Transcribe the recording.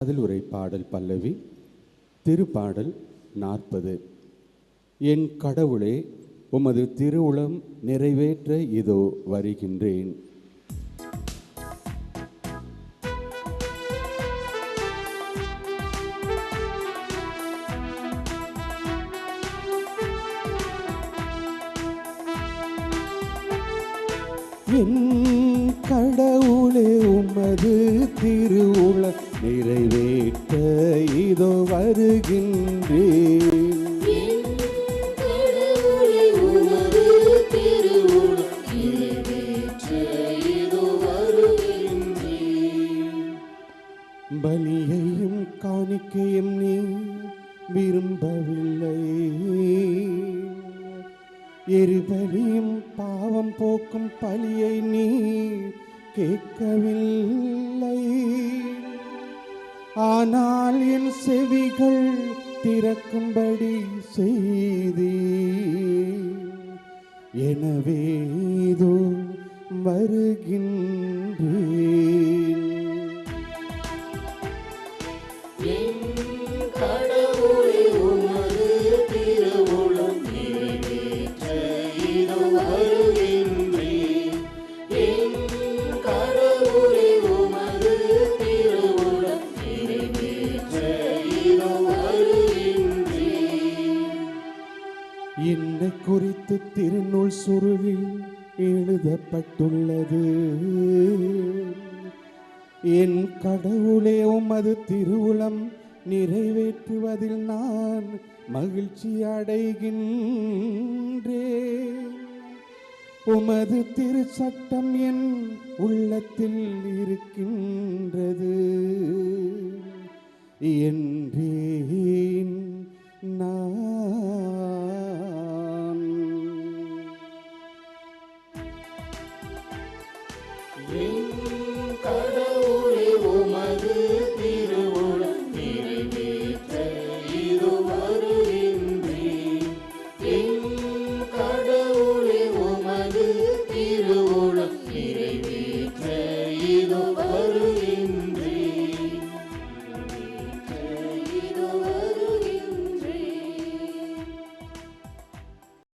அதில் உரை பாடல் பல்லவி திருப்பாடல் நாற்பது. என் கடவுளே உமது திருவுளம் நிறைவேற்ற இதோ வருகின்றேன். என் கடவுளே உமது கடவுளே உமது திருவுளம் நிறைவேற்ற இதோ வருகின்றேன். பலியையும் காணிக்கையும் நீ விரும்பவில்லை எரிபலியும் பாவம் போக்கும் பலியை நீ கேட்கவில்லை ஆனால் என் செவிகள் திறக்கும்படி செய்தி. எனவே இதோ வருகின்றேன். என்னை குறித்து திருநூல் சுருளில் எழுதப்பட்டுள்ளது. என் கடவுளே உமது திருவுளம் நிறைவேற்றுவதில் நான் மகிழ்ச்சி அடைகின்றேன். உமது திருச்சட்டம் என் உள்ளத்தில் இருக்கின்றது. என் கடவுளே உமது திருவுளம் நிறைவேற்ற இதுவரு இன்றி கடவுளே உமது திருவுளம் நிறைவேற்ற இதுவரு